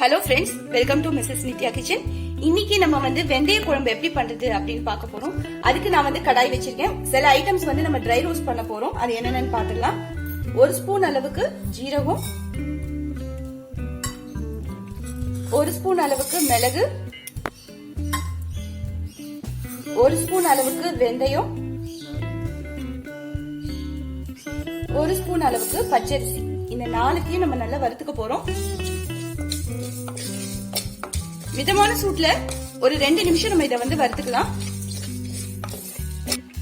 Hello friends welcome to missus Nithya kitchen இன்னைக்கு நம்ம வந்து வெந்தய குழம்பு எப்படி பண்றது அப்படின்னு பார்க்க போறோம். அதுக்கு நான் வந்து கடாய் வச்சிருக்கேன். சில ஐட்டம்ஸ் வந்து நம்ம ட்ரை ரோஸ்ட் பண்ண போறோம். அது என்னென்னு பார்த்துடலாம் ஒரு ஸ்பூன் அளவுக்கு ஜீரகம். ஒரு ஸ்பூன் அளவுக்கு மிளகு. ஒரு ஸ்பூன் அளவுக்கு வெந்தயம். ஒரு ஸ்பூன் அளவுக்கு பச்சரிசி. இந்த நாலுத்தையும் நம்ம நல்லா வறுத்துக்க போறோம். மிதமான சூட்ல ஒரு ரெண்டு நிமிஷம் நம்ம இதை வந்து வறுத்துக்கலாம்.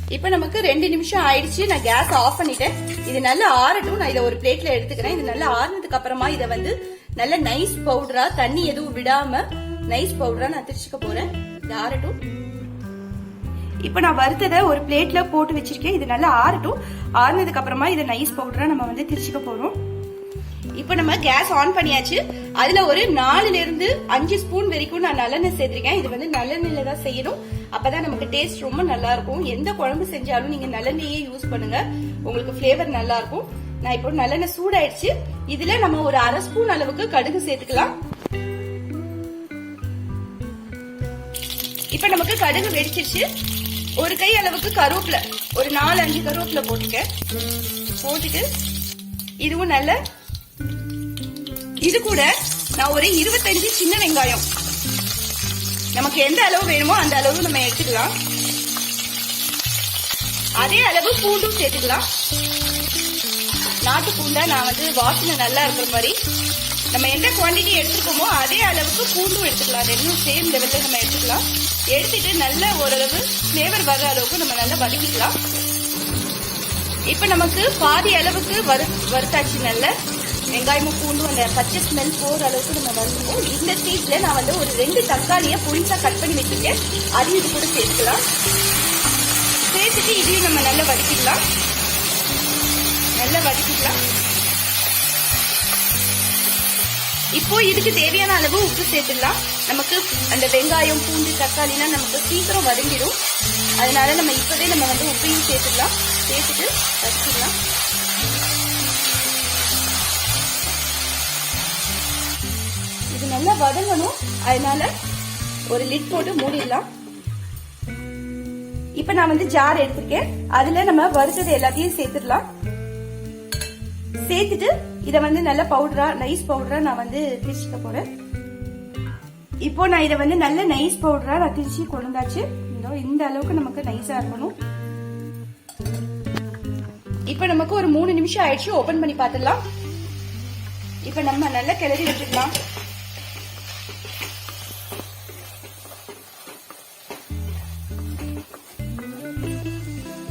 இப்ப நமக்கு ரெண்டு நிமிஷம் ஆயிடுச்சு. நான் கேஸ் ஆஃப் பண்ணிட்டேன். இது நல்லா ஆறட்டும். நான் இதை ஒரு பிளேட்ல எடுத்துக்கிறேன். இது நல்லா ஆறினதுக்கு அப்புறமா இதை வந்து நல்ல நைஸ் பவுடரா தண்ணி எதுவும் விடாம நைஸ் பவுடரா நான் திரிச்சுக்க போறேன். இது ஆறட்டும். இப்ப நான் வறுத்ததை ஒரு பிளேட்ல போட்டு வச்சிருக்கேன். இது நல்லா ஆறட்டும். ஆறினதுக்கு அப்புறமா இதை நைஸ் பவுடரா நம்ம வந்து திரிச்சுக்க போறோம். இப்போ நம்ம கேஸ் ஆன் பண்ணியாச்சு. அதுல ஒரு நாலுல இருந்து அஞ்சு ஸ்பூன் வரைக்கும் நான் நல்லெண்ணெய் சேர்த்திருக்கேன். இது வந்து நல்லெண்ணெயில தான் செய்யணும். அப்பதான் நமக்கு டேஸ்ட் ரொம்ப நல்லா இருக்கும். எந்த குழம்பு செஞ்சாலும் நீங்க நல்லெண்ணெயே யூஸ் பண்ணுங்க. உங்களுக்கு ஃபிளேவர் நல்லா இருக்கும். நான் இப்போ நல்லெண்ணெய் சூடாயிடுச்சு. இதுல நம்ம ஒரு அரை ஸ்பூன் அளவுக்கு கடுகு சேர்த்துக்கலாம். இப்ப நமக்கு கடுகு வெடிச்சிருச்சு. ஒரு கை அளவுக்கு கருவேப்பில. ஒரு நாலு அஞ்சு கருவேப்பில போட்டுக்க. போட்டுட்டு இதுவும் நல்ல இது கூட நான் ஒரு இருபத்தஞ்சு சின்ன வெங்காயம். நமக்கு எந்த அளவு வேணுமோ அந்த அளவு நம்ம எடுத்துக்கலாம். அதே அளவு பூண்டும் சேர்த்துக்கலாம். நாட்டு பூண்டா நான் வந்து வாசனை நல்லா இருக்கிற மாதிரி நம்ம எந்த குவான்டிட்டி எடுத்துக்கோமோ அதே அளவுக்கு பூண்டும் எடுத்துக்கலாம். ரெண்டும் சேம் லெவலில் நம்ம எடுத்துக்கலாம். எடுத்துட்டு நல்ல ஓரளவு ஃப்ளேவர் வர அளவுக்கு நம்ம நல்லா வதக்கிக்கலாம். இப்ப நமக்கு பாதி அளவுக்கு வறு வறுத்தாச்சு நல்ல வெங்காயமும் பூண்டும் அந்த பச்சை ஸ்மெல் போற அளவுக்கு நம்ம வரணும் இந்த ஸ்டேஜ்ல நான் வந்து ஒரு ரெண்டு தக்காளியை புளிசா கட் பண்ணி வச்சுருக்கேன். அதையும் இது கூட சேர்த்துக்கலாம். சேர்த்துட்டு இதையும் நம்ம நல்லா வதக்கிக்கலாம். நல்லா வதக்கிக்கலாம். இப்போ இதுக்கு தேவையான அளவு உப்பு சேர்த்துடலாம். நமக்கு அந்த வெங்காயம் பூண்டு தக்காளிலாம் நமக்கு சீக்கிரம் வதங்கிடும். அதனால நம்ம இப்பவே நம்ம வந்து உப்பையும் சேர்த்துக்கலாம் சேர்த்துட்டு வச்சுக்கலாம் இது நல்லா வதங்கணும். அதனால ஒரு லிட் போட்டு மூடிடலாம். இப்ப நான் வந்து ஜார் எடுத்திருக்கேன். அதுல நம்ம வறுத்தது எல்லாத்தையும் சேர்த்துடலாம். சேர்த்துட்டு இதை வந்து நல்ல பவுடரா நைஸ் பவுடரா நான் வந்து திரிச்சுக்க போறேன். இப்போ நான் இதை வந்து நல்ல நைஸ் பவுடரா நான் திரிச்சு கொண்டாச்சு. இந்த அளவுக்கு நமக்கு நைஸா இருக்கணும். இப்ப நமக்கு ஒரு மூணு நிமிஷம் ஆயிடுச்சு. ஓபன் பண்ணி பார்த்துடலாம். இப்ப நம்ம நல்லா கிளறி வச்சுக்கலாம்.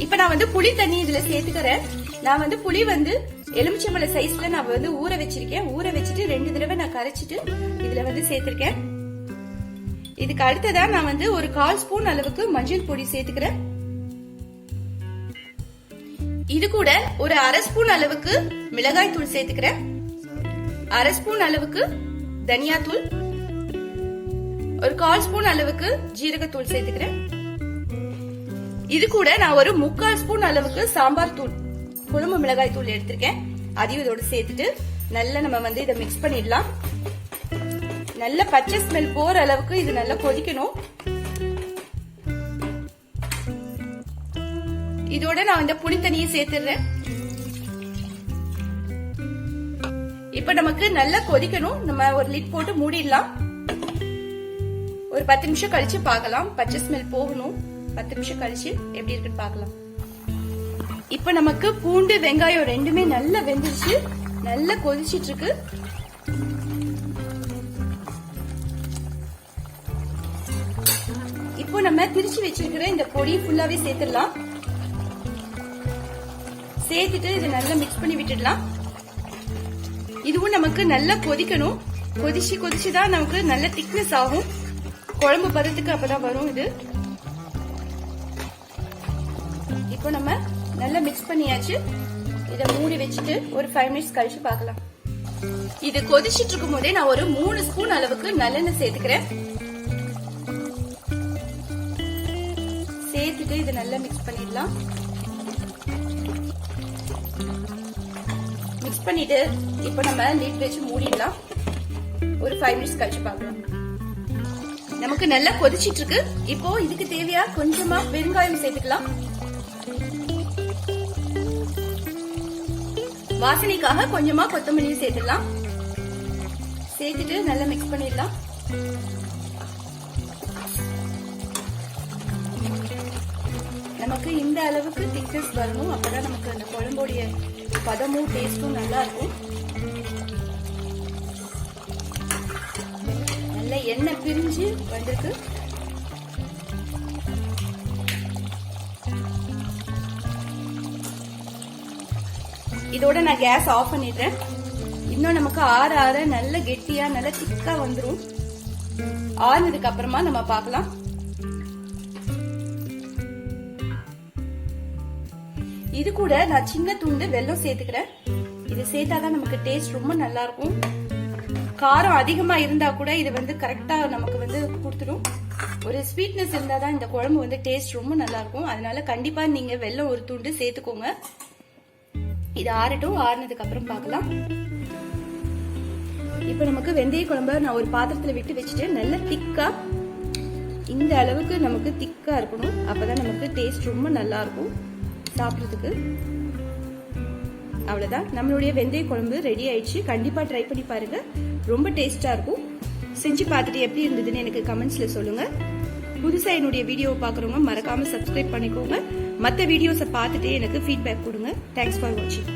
இப்ப நான் வந்து புளி தண்ணி இதுல சேர்த்துக்கிறேன். நான் வந்து புளி வந்து எலுமிச்சம்பழ சைஸ்ல நான் வந்து ஊற வச்சிருக்கேன். ஊற வச்சுட்டு ரெண்டு தடவை நான் கரைச்சிட்டு இதுல வந்து சேர்த்திருக்கேன். இதுக்கு அடுத்ததா நான் வந்து ஒரு கால் ஸ்பூன் அளவுக்கு மஞ்சள் பொடி சேர்த்துக்கிறேன். இது கூட ஒரு அரை ஸ்பூன் அளவுக்கு மிளகாய் தூள் சேர்த்துக்கிறேன். அரை ஸ்பூன் அளவுக்கு தனியா தூள் ஒரு கால் ஸ்பூன் அளவுக்கு ஜீரகத்தூள் சேர்த்துக்கிறேன். இது கூட நான் ஒரு முக்கால் ஸ்பூன் அளவுக்கு சாம்பார் தூள். குழம்பு மிளகாய் தூள் எடுத்திருக்கேன். அதையும் இதோட சேர்த்துட்டு நல்லா நம்ம வந்து இதை மிக்ஸ் பண்ணிடலாம். நல்ல பச்சை ஸ்மெல் போற அளவுக்கு இது நல்லா கொதிக்கணும். இதோட நான் இந்த புளி தண்ணியை சேர்த்துடுறேன். இப்ப நமக்கு நல்லா கொதிக்கணும். நம்ம ஒரு லிட் போட்டு மூடிடலாம். ஒரு பத்து நிமிஷம் கழிச்சு பார்க்கலாம். பச்சை ஸ்மெல் போகணும். பத்து நிமிஷம் கழிச்சு எப்படி இருக்குன்னு பார்க்கலாம். இப்ப நமக்கு பூண்டு வெங்காயம் ரெண்டுமே நல்லா வெந்துருச்சு. நல்லா கொதிச்சிட்டு இருக்கு இப்போ நம்ம திரிச்சு வச்சிருக்கிற இந்த பொடி ஃபுல்லாவே சேர்த்துடலாம். சேர்த்துட்டு இதை நல்லா மிக்ஸ் பண்ணி விட்டுடலாம். இதுவும் நமக்கு நல்லா கொதிக்கணும். கொதிச்சு கொதிச்சு தான் நமக்கு நல்ல திக்னஸ் ஆகும். குழம்பு பதத்துக்கு அப்பதான் வரும் இது. இப்போ நம்ம நல்லா மிக்ஸ் பண்ணியாச்சு. இதை மூடி வச்சுட்டு ஒரு ஃபைவ் மினிட்ஸ் கழிச்சு பார்க்கலாம். இது கொதிச்சிட்டு இருக்கும் போதே நான் ஒரு மூணு ஸ்பூன் அளவுக்கு நல்லெண்ணெய் சேர்த்துக்கிறேன். சேர்த்துட்டு இதை நல்லா மிக்ஸ் பண்ணிடலாம். மிக்ஸ் பண்ணிட்டு இப்போ நம்ம லிட் வச்சு மூடிடலாம். ஒரு ஃபைவ் மினிட்ஸ் கழிச்சு பார்க்கலாம். நமக்கு நல்லா கொதிச்சிட்டு இருக்கு. இப்போ இதுக்கு தேவையா கொஞ்சமா பெருங்காயம் சேர்த்துக்கலாம். வாசனைக்காக கொஞ்சமா கொத்தமல்லி சேர்த்துடலாம். சேர்த்துட்டு நல்லா மிக்ஸ் பண்ணிடலாம். நமக்கு இந்த அளவுக்கு திக்னஸ் வரணும். அப்பதான் நமக்கு அந்த குழம்போடைய பதமும் டேஸ்டும் நல்லா இருக்கும். நல்ல எண்ணெய் பிரிஞ்சு வந்திருக்கு. இதோட நான் கேஸ் ஆஃப் பண்ணிடுறேன். இன்னும் நமக்கு ஆற ஆற நல்ல கெட்டியா நல்ல திக்கா வந்துடும் ஆறுனதுக்கு அப்புறமா நம்ம பார்க்கலாம். இது கூட நான் சின்ன துண்டு வெல்லம் சேர்த்துக்கிறேன். இது சேர்த்தாதான் நமக்கு டேஸ்ட் ரொம்ப நல்லா இருக்கும் காரம் அதிகமா இருந்தா கூட இது வந்து கரெக்டா நமக்கு வந்து கொடுத்துடும் ஒரு ஸ்வீட்னஸ் இருந்தா தான் இந்த குழம்பு வந்து டேஸ்ட் ரொம்ப நல்லா இருக்கும் அதனால கண்டிப்பா நீங்க வெல்லம் ஒரு துண்டு சேர்த்துக்கோங்க. இது ஆறட்டும் ஆறுனதுக்கப்புறம் பார்க்கலாம். இப்போ நமக்கு வெந்தய குழம்ப நான் ஒரு பாத்திரத்தில் விட்டு வச்சுட்டு நல்ல திக்கா இந்த அளவுக்கு நமக்கு திக்கா இருக்கணும். அப்பதான் நமக்கு டேஸ்ட் ரொம்ப நல்லா இருக்கும் சாப்பிட்றதுக்கு. அவ்வளோதான் நம்மளுடைய வெந்தய குழம்பு ரெடி ஆயிடுச்சு. கண்டிப்பாக ட்ரை பண்ணி பாருங்க. ரொம்ப டேஸ்ட்டாக இருக்கும். செஞ்சு பார்த்துட்டு எப்படி இருந்ததுன்னு எனக்கு கமெண்ட்ஸில் சொல்லுங்கள் புதுசாக என்னுடைய வீடியோவை பார்க்குறவங்க மறக்காமல் சப்ஸ்கிரைப் பண்ணிக்கோங்க. மற்ற வீடியோஸை பார்த்துட்டு எனக்கு ஃபீட்பேக் கொடுங்க. தேங்க்ஸ் ஃபார் வாட்சிங்